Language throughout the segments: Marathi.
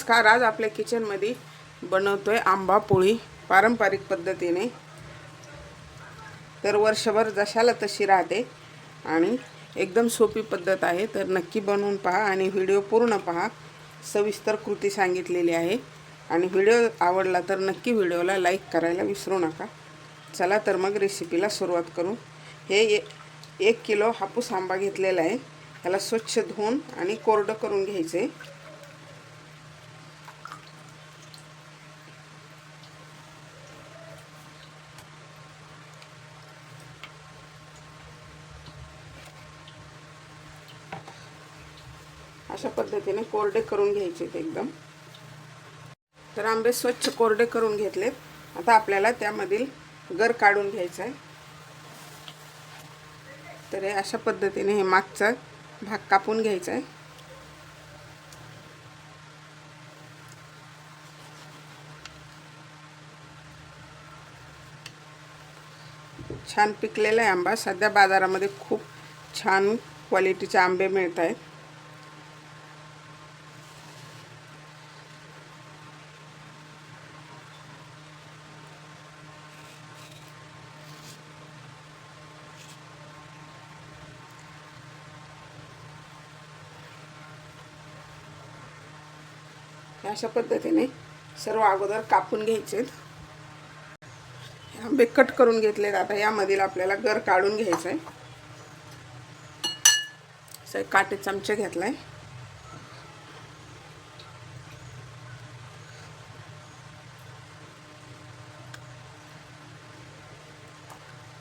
नमस्कार आज आपल्या किचनमध्ये बनवतोय आंबा पोळी पारंपरिक पद्धतीने. तर वर्षभर जशाला तशी राहते आणि एकदम सोपी पद्धत आहे. तर नक्की बनवून पहा आणि व्हिडिओ पूर्ण पहा. सविस्तर कृती सांगितलेली आहे. आणि व्हिडिओ आवडला तर नक्की व्हिडिओला लाईक करायला विसरू नका. चला तर मग रेसिपीला सुरुवात करू. हे एक किलो हापूस आंबा घेतलेला आहे. त्याला स्वच्छ धुवून आणि कोरडं करून घ्यायचे अशा पद्धतीने कोरडे करून घ्यायचे ते एकदम. तर आंबे स्वच्छ कोरडे करून घेतलेत. आता आपल्याला त्यामधील गर काढून घ्यायचा आहे. तर हे अशा पद्धतीने हे मागचा भाग कापून घ्यायचा आहे. छान पिकलेला आहे आंबा. सध्या बाजारामध्ये खूप छान क्वालिटीचे आंबे मिळत आहेत अशा पद्धतीने सर्व अगोदर कापून घ्यायचे आंबे कट करून घेतलेत आता यामधील आपल्याला गर काढून घ्यायचं आहे असं काटे चमचे घेतलाय.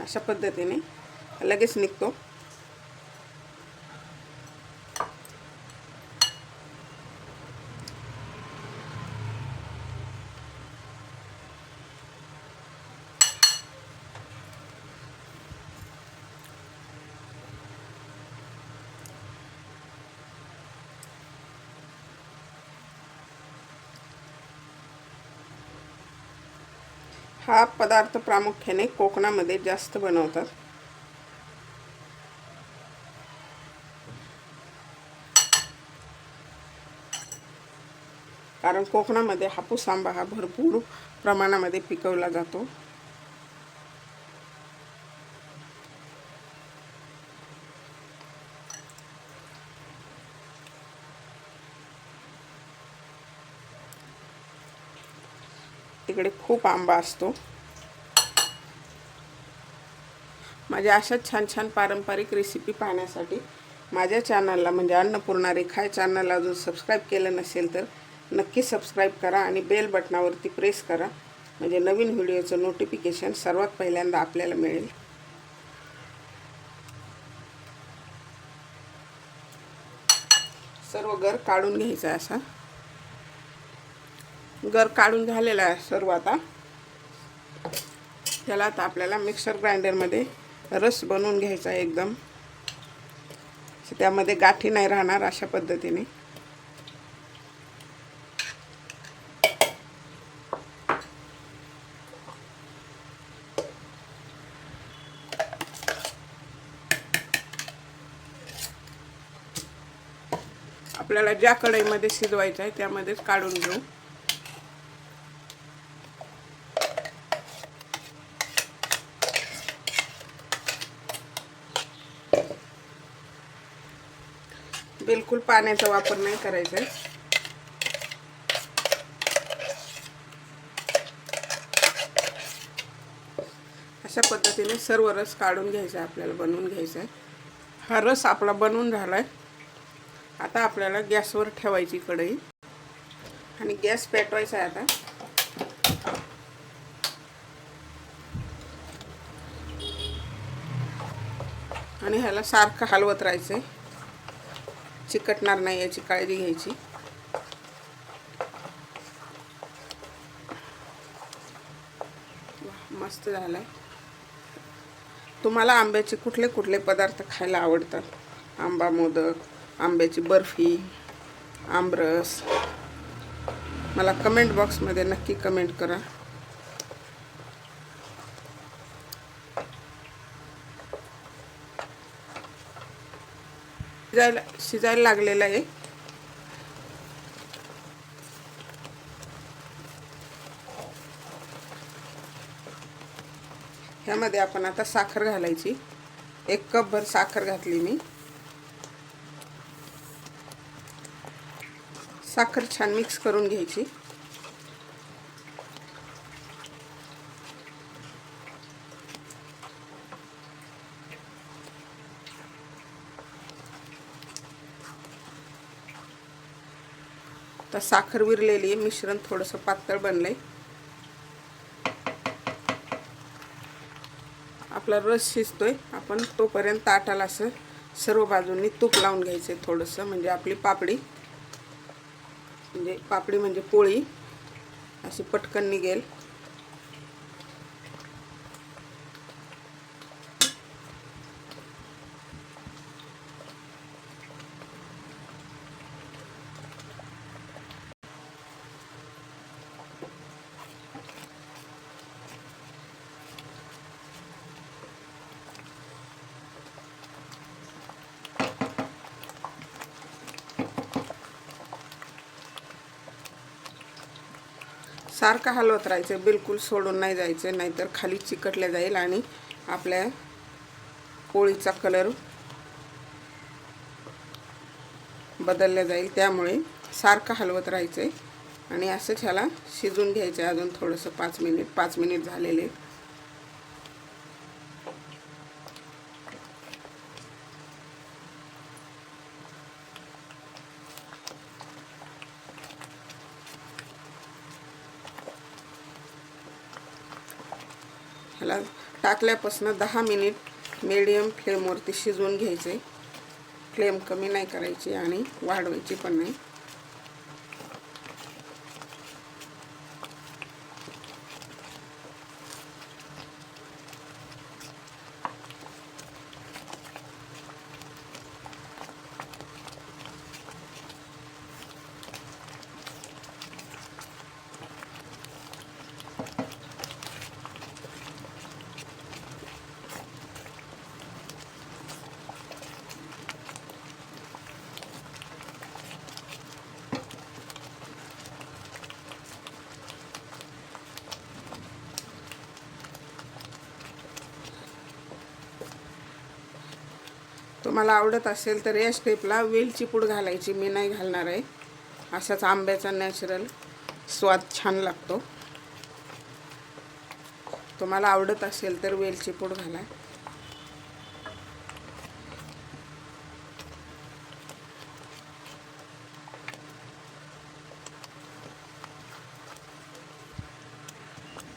अशा पद्धतीने लगेच निघतो. हा पदार्थ प्रामुख्याने कोकणामध्ये जास्त बनवतात. कारण कोकणामध्ये हापूस आंबा हा भरपूर प्रमाणामध्ये पिकवला जातो. तिकडे खूप आंबा असतो. माझ्या अशाच छान छान पारंपरिक रेसिपी पाहण्यासाठी माझ्या चॅनलला म्हणजे अन्नपूर्णा रेखा या चॅनलला अजून सबस्क्राईब केलं नसेल तर नक्की सबस्क्राईब करा आणि बेल बटनावरती प्रेस करा. म्हणजे नवीन व्हिडिओचं नोटिफिकेशन सर्वात पहिल्यांदा आपल्याला मिळेल. सर्व गर काढून घ्यायचा आहे असा. गर काढून झालेला आहे सर्व आता त्याला आता आपल्याला मिक्सर ग्राइंडरमध्ये रस बनवून घ्यायचा आहे एकदम. त्यामध्ये गाठी नाही राहणार अशा पद्धतीने. आपल्याला ज्या कढईमध्ये शिजवायचं आहे त्यामध्येच काढून घेऊ. बिलकुल पाण्याचा वापर नाही करायचा. आहे अशा पद्धतीने सर्व रस काढून घ्यायचा आहे आपल्याला बनवून घ्यायचा. आहे हा रस आपला बनवून झाला आहे आता आपल्याला गॅसवर ठेवायची कढई. आणि गॅस पेटवायचा आहे आता. आणि ह्याला सारखं हलवत राहायचं आहे चिकटणार नाही याची काळजी घ्यायची. मस्त झालाय. तुम्हाला आंब्याचे कुठले कुठले पदार्थ खायला आवडतात? आंबा मोदक आंब्याची बर्फी आमरस. मला कमेंट बॉक्समध्ये नक्की कमेंट करा. शिजायला शिजायला लागलेलं आहे. ह्यामध्ये आपण आता साखर घालायची. एक कप भर साखर घातली मी. साखर छान मिक्स करून घ्यायची. आता साखर विरलेली आहे मिश्रण थोडंसं पातळ बनलंय. आपला रस शिजतोय आपण तोपर्यंत ताटाला असं सर्व बाजूंनी तूप लावून घ्यायचं आहे थोडंसं म्हणजे आपली पापडी. म्हणजे पापडी म्हणजे पोळी. अशी पटकन निघेल. सारखं हलवत राहायचं बिलकुल सोडून नाही जायचं नाहीतर खाली चिकटल्या जाईल आणि आपल्या पोळीचा कलर बदलला जाईल. त्यामुळे सारखं हलवत राहायचं आहे आणि असंच ह्याला शिजून घ्यायचं आहे अजून थोडंसं पाच मिनिट पाच मिनिट झालेले ह्याला टाकल्यापासून दहा मिनिट मिडियम फ्लेमवरती शिजवून घ्यायचे. फ्लेम कमी नाही करायची आणि वाढवायची पण नाही. तुम्हाला आवडत असेल तर या स्टेपला वेलची पूड घालायची मी नाही घालणार आहे. असाच आंब्याचा नॅचरल स्वाद छान लागतो. तुम्हाला आवडत असेल तर वेलची पूड घाला.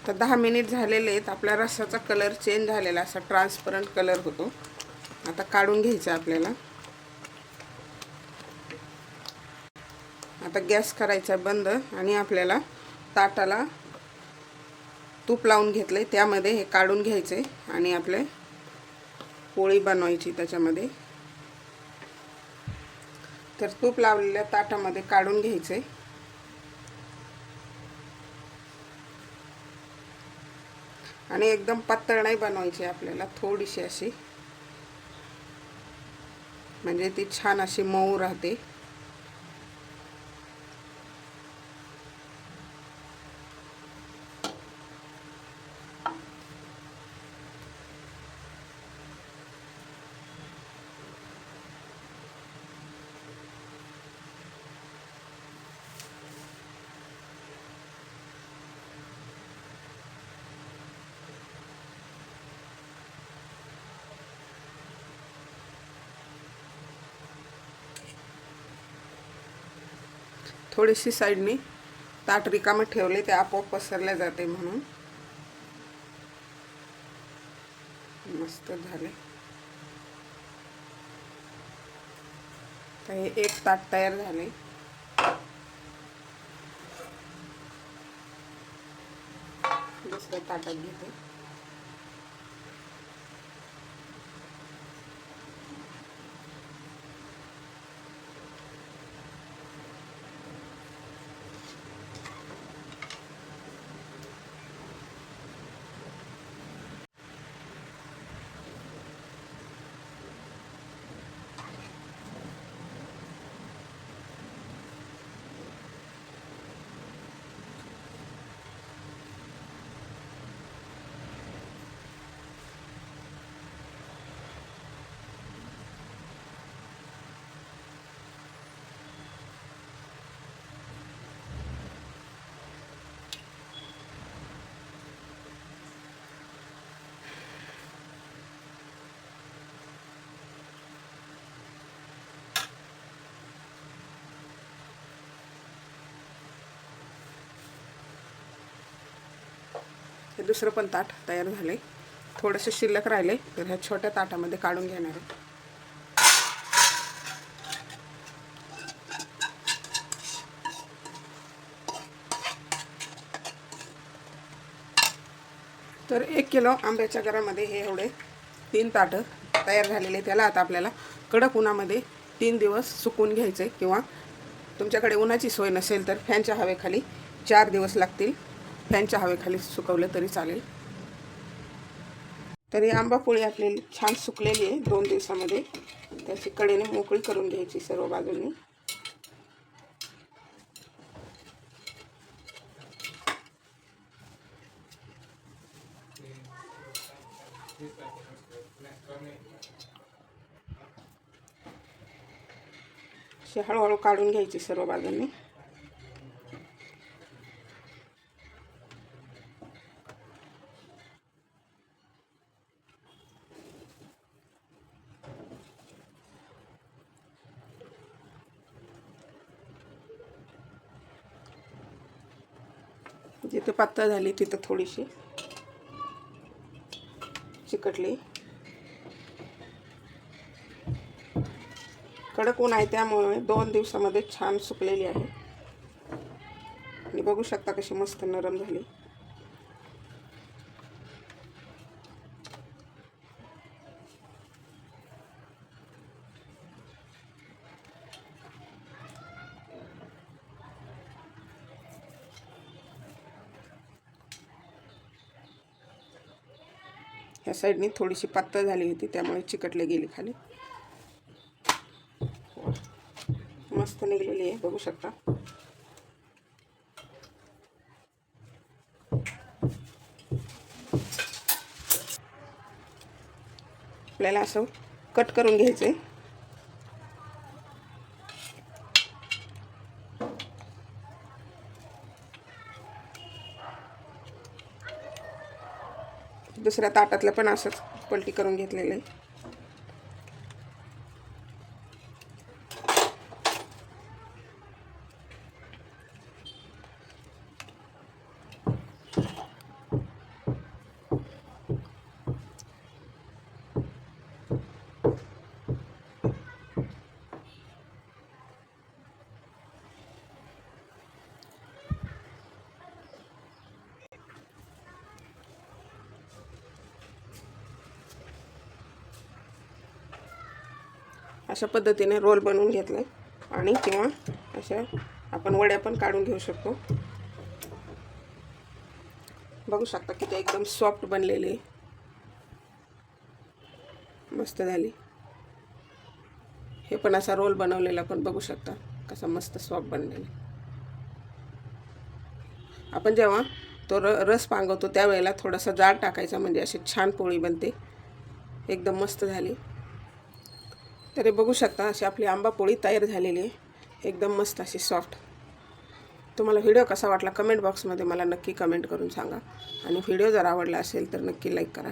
तर दहा मिनिट झालेले आहेत. आपल्या रसाचा कलर चेंज झालेला असा ट्रान्सपरंट कलर होतो. आता काढून घ्यायचं आपल्याला. आता गॅस करायचा बंद आणि आपल्याला ताटाला तूप लावून घेतलं आहे त्यामध्ये हे काढून घ्यायचं आहे आणि आपले पोळी बनवायची त्याच्यामध्ये. तर तूप लावलेल्या ताटामध्ये काढून घ्यायचं. आहे आणि एकदम पातळ नाही बनवायची आपल्याला थोडीशी अशी. म्हणजे ती छान अशी मऊ राहते. थोडीशी साईडनी ताट रिकामं ठेवले ते आपोआप पसरल्या जाते म्हणून. मस्त झाले. तर हे एक ताट तयार झाले. दुसऱ्या ताटात घेते. हे दुसरं पण ताट तयार झाले थोडंसं शिल्लक राहिले तर ह्या छोट्या ताटामध्ये काढून घेणार आहे. तर एक किलो आंब्याच्या घरामध्ये हे एवढे तीन ताटं तयार झालेले त्याला आता आपल्याला कडक उन्हामध्ये तीन दिवस सुकून घ्यायचे किंवा तुमच्याकडे उन्हाची सोय नसेल तर फॅनच्या हवेखाली चार दिवस लागतील. फॅनच्या हवेखाली सुकवलं तरी चालेल. तरी आंबा पोळी आपली छान सुकलेली आहे दोन दिवसामध्ये. त्याची कडेने मोकळी करून घ्यायची सर्व बाजूंनी. हळूहळू काढून घ्यायची सर्व बाजूंनी. जिथं पातळ झाली तिथं थोडीशी चिकटली. कडक ऊन आहे त्यामुळे दोन दिवसामध्ये छान सुकलेली आहे. आणि बघू शकता कशी मस्त नरम झाली. ह्या साईडनी थोडीशी पातळ झाली होती त्यामुळे चिकटले गेली खाली. मस्त निघलेली आहे बघू शकता. आपल्याला असं कट करून घ्यायचं आहे दुसऱ्या ताटातलं पण असंच पलटी करून घेतलेलं. आहे अशा पद्धतीने रोल बनवून घेतले आणि किंवा अशा आपण वड्या पण काढून घेऊ शकतो. बघू शकता की ते एकदम सॉफ्ट बनलेले मस्त झाली. हे पण असा रोल बनवलेला पण बघू शकता कसा मस्त सॉफ्ट बनलेला आपण जेव्हा तो र रस पांगवतो त्यावेळेला थोडासा जाड टाकायचा म्हणजे अशी छान पोळी बनते. एकदम मस्त झाली. तरी बघू शकता अशी आपली आंबा पोळी तयार झालेली आहे. एकदम मस्त अशी सॉफ्ट तुम्हाला व्हिडिओ कसा वाटला कमेंट बॉक्समध्ये मला नक्की कमेंट करून सांगा. आणि व्हिडिओ जर आवडला असेल तर नक्की लाईक करा.